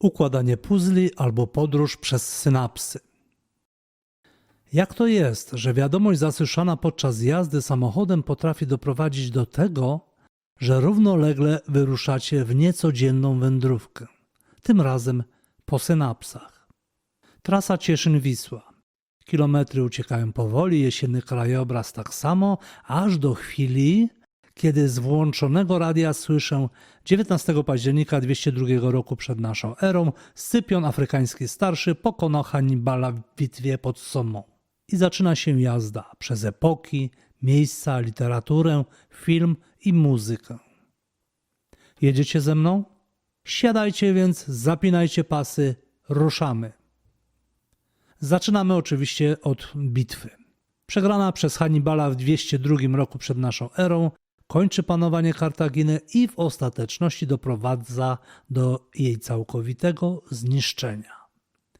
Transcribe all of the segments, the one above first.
układanie puzli albo podróż przez synapsy. Jak to jest, że wiadomość zasłyszana podczas jazdy samochodem potrafi doprowadzić do tego, że równolegle wyruszacie w niecodzienną wędrówkę, tym razem po synapsach. Trasa Cieszyn-Wisła. Kilometry uciekają powoli, jesienny krajobraz tak samo, aż do chwili, kiedy z włączonego radia słyszę 19 października 202 roku przed naszą erą Scypion afrykański starszy pokonał Hannibala w bitwie pod Somą. I zaczyna się jazda przez epoki, miejsca, literaturę, film i muzykę. Jedziecie ze mną? Siadajcie więc, zapinajcie pasy, ruszamy. Zaczynamy oczywiście od bitwy. Przegrana przez Hannibala w 202 roku przed naszą erą kończy panowanie Kartaginy i w ostateczności doprowadza do jej całkowitego zniszczenia.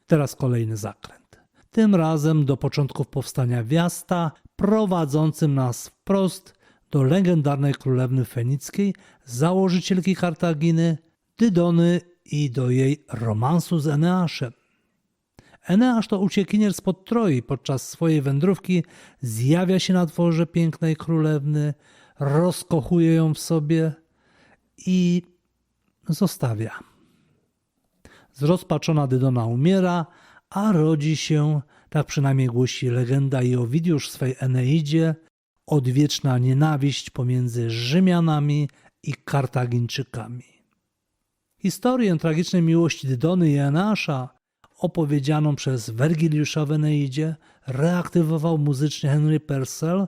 Teraz kolejny zakręt. Tym razem do początków powstania miasta, prowadzącym nas wprost do legendarnej królewny fenickiej, założycielki Kartaginy, Dydony i do jej romansu z Eneaszem. Eneasz to uciekinier spod Troi. Podczas swojej wędrówki zjawia się na dworze pięknej królewny, rozkochuje ją w sobie i zostawia. Zrozpaczona Dydona umiera, a rodzi się, tak przynajmniej głosi legenda i Owidiusz w swej Eneidzie, odwieczna nienawiść pomiędzy Rzymianami i Kartagińczykami. Historię tragicznej miłości Dydony i Eneasza opowiedzianą przez Wergiliusza w Eneidzie reaktywował muzycznie Henry Purcell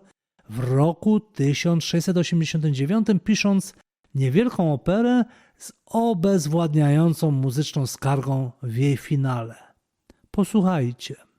w roku 1689, pisząc niewielką operę z obezwładniającą muzyczną skargą w jej finale. Posłuchajcie.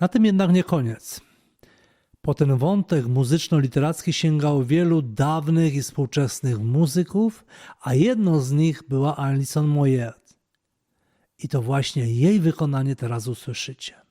Na tym jednak nie koniec. Po ten wątek muzyczno-literacki sięgał wielu dawnych i współczesnych muzyków, a jedną z nich była Alison Moyet. I to właśnie jej wykonanie teraz usłyszycie.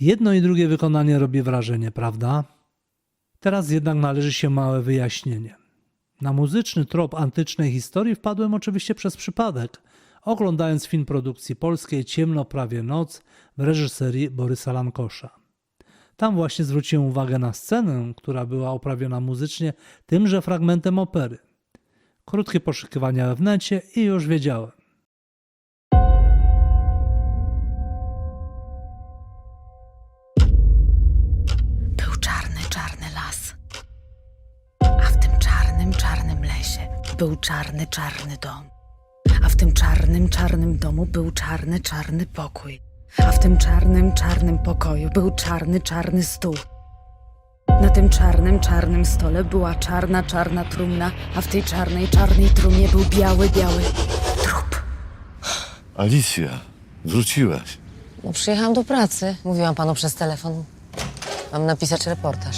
Jedno i drugie wykonanie robi wrażenie, prawda? Teraz jednak należy się małe wyjaśnienie. Na muzyczny trop antycznej historii wpadłem oczywiście przez przypadek, oglądając film produkcji polskiej Ciemno prawie noc w reżyserii Borysa Lankosza. Tam właśnie zwróciłem uwagę na scenę, która była oprawiona muzycznie tymże fragmentem opery. Krótkie poszukiwania w necie i już wiedziałem. Był czarny, czarny dom. A w tym czarnym, czarnym domu był czarny, czarny pokój. A w tym czarnym, czarnym pokoju był czarny, czarny stół. Na tym czarnym, czarnym stole była czarna, czarna trumna, a w tej czarnej, czarnej trumnie był biały, biały trup. Alicja, wróciłaś. No, przyjechałam do pracy. Mówiłam panu przez telefon. Mam napisać reportaż.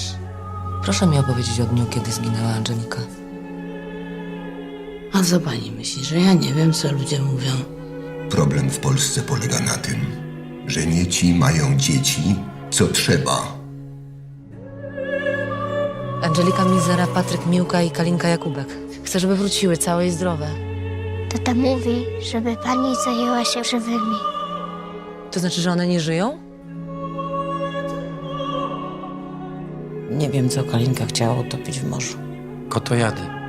Proszę mi opowiedzieć o dniu, kiedy zginęła Angelika. A co pani myśli, że ja nie wiem, co ludzie mówią? Problem w Polsce polega na tym, że nie ci mają dzieci, co trzeba. Angelika Mizera, Patryk Miłka i Kalinka Jakubek. Chcę, żeby wróciły całe i zdrowe. Tata mówi, żeby pani zajęła się żywymi. To znaczy, że one nie żyją? Nie wiem, co Kalinka chciała utopić w morzu. Kotojady.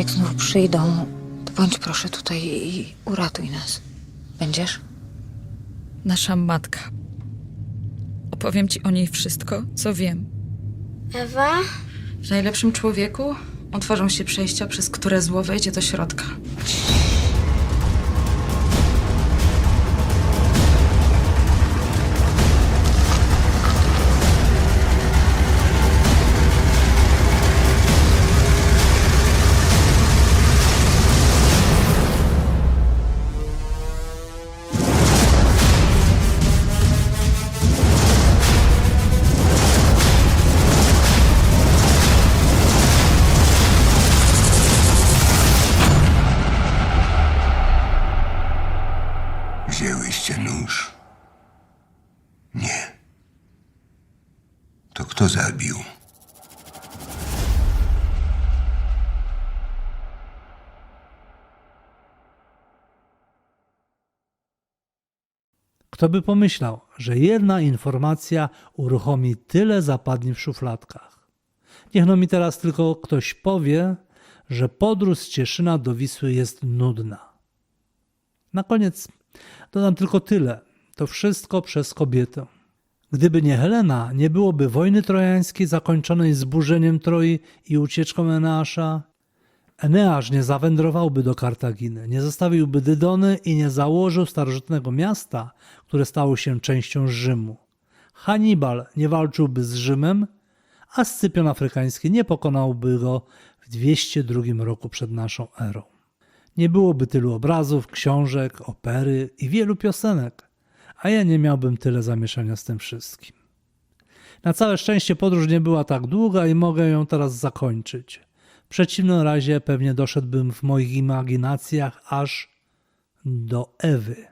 Jak znów przyjdą, to bądź proszę tutaj i uratuj nas. Będziesz? Nasza matka. Opowiem ci o niej wszystko, co wiem. Ewa? W najlepszym człowieku otworzą się przejścia, przez które zło wejdzie do środka. Kto by pomyślał, że jedna informacja uruchomi tyle zapadni w szufladkach. Niech no mi teraz tylko ktoś powie, że podróż z Cieszyna do Wisły jest nudna. Na koniec dodam tylko tyle. To wszystko przez kobietę. Gdyby nie Helena, nie byłoby wojny trojańskiej zakończonej zburzeniem Troi i ucieczką Eneasza. Eneasz nie zawędrowałby do Kartaginy, nie zostawiłby Dydony i nie założył starożytnego miasta, które stało się częścią Rzymu. Hannibal nie walczyłby z Rzymem, a Scypion Afrykański nie pokonałby go w 202 roku przed naszą erą. Nie byłoby tylu obrazów, książek, opery i wielu piosenek, a ja nie miałbym tyle zamieszania z tym wszystkim. Na całe szczęście podróż nie była tak długa i mogę ją teraz zakończyć. Przeciwnym razie pewnie doszedłbym w moich imaginacjach aż do Ewy.